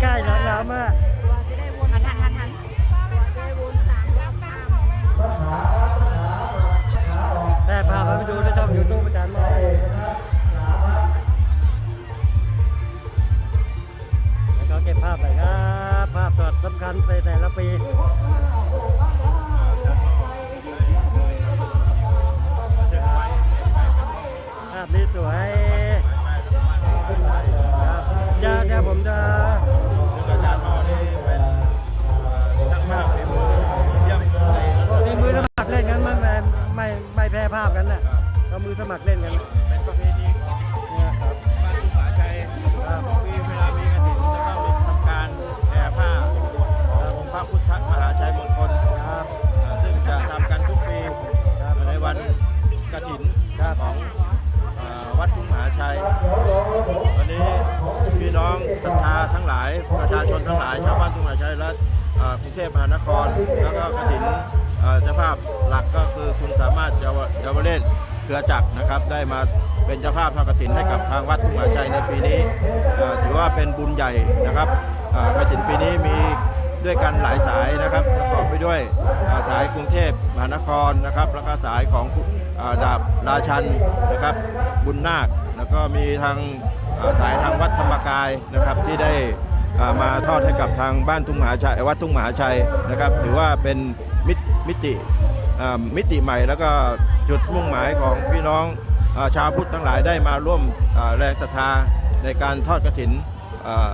ใกล้ๆน้ำนเรามากแม่พาไปดูนะครับอยู่ตู้ประจานมาแล้วก็เก็บภาพหน่ยครับ ภาพสดสำคัญในแต่ละปีภาพนี้สวยเดี๋เดี๋ยวผมจะาพกันน่ะก็มือสมัครเล่นกันเป็นประเพณีของเนี่ยครับบ้านทุ่งผาชัยครับมีเวลามีกระถิ่นจะต้องมีทำการแห่ผ้าองค์พระพุทธมหาชัยมงคลครับอ่าซึ่งจะทำกันทุกปีครับในวันกระถิ่นครับของอ่าวัดทุ่งมหาชัยวันนี้พี่น้องศรัทธาทั้งหลายประชาชนทั้งหลายชาวบ้านทุ่งมหาชัยและอ่ากรุงเทพมหานครแล้วก็กระถินอ่า เจ้าภาพหลักก็คือคุณสามารถเยาวเยาวเรศเครือจักรนะครับ ได้มาเป็นเจ้าภาพทอดกระถินให้กับทางวัดทุ่งมหาชัยในปีนี้ถือว่าเป็นบุญใหญ่นะครับกระถินปีนี้มีด้วยกันหลายสายนะครับประกอบไปด้วยาสายกรุงเทพมหานครนะครับแล้วก็สายของอดาบราชันนะครับ บุญนาคแล้วก็มีทางาสายทางวัดธรรมกายนะครับที่ได้ามาทอดให้กับทางบ้านทุ่งมหาชัยวัดทุ่งมหาชัยนะครับ ถือว่าเป็น มิติมิติใหม่ แล้วก็จุดมุ่งหมายของพี่น้องอชาวพุทธทั้งหลายได้มาร่วมแรงศรัทธาในการทอดกระถินอ่า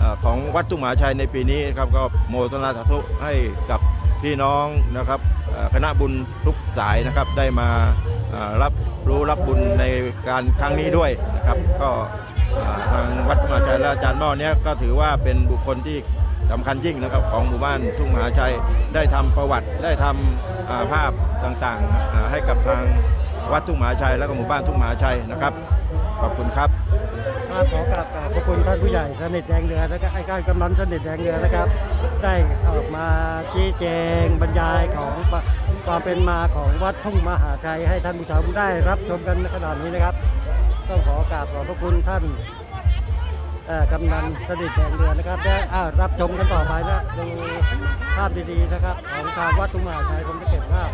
อ่าของวัดทุ่งมหาชัยในปีนี้ครับก็โมทนาสาธุให้กับพี่น้องนะครับคณะบุญทุกสายนะครับได้มารับรู้รับบุญในการครั้งนี้ด้วยนะครับ ก็ทางวัดทุ่งมหาชัยและอาจารย์หม้อเนี้ยก็ถือว่าเป็นบุคคลที่ สำคัญยิ่งนะครับของหมู่บ้านทุ่งมหาชัยได้ทำประวัติได้ทำอ่าภาพต่างๆ ให้กับทางวัดทุ่งมหาชัย และก็หมู่บ้านทุ่งมหาชัยนะครับ ขอบคุณครับมาขอกราบขอบคุณท่านผู้ใหญ่สนิทแดงเรือและก็ไอ้การกำนันสนิทแดงเรือนะครับ ได้ออกมาชี้แจงบรรยายของความเป็นมาของวัดทุ่งมหาชัยให้ท่านผู้ชมได้รับชมกันในขณะนี้นะครับ ต้องขอกราบขอบพระคุณท่าน กำนันสนิทแดงเรือนะครับแด้รับชมกันต่อไปนะดูภาพดีๆนะครับ ของทางวัดทุ่งมหาชัยผมจะเก็บภาพ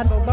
การผม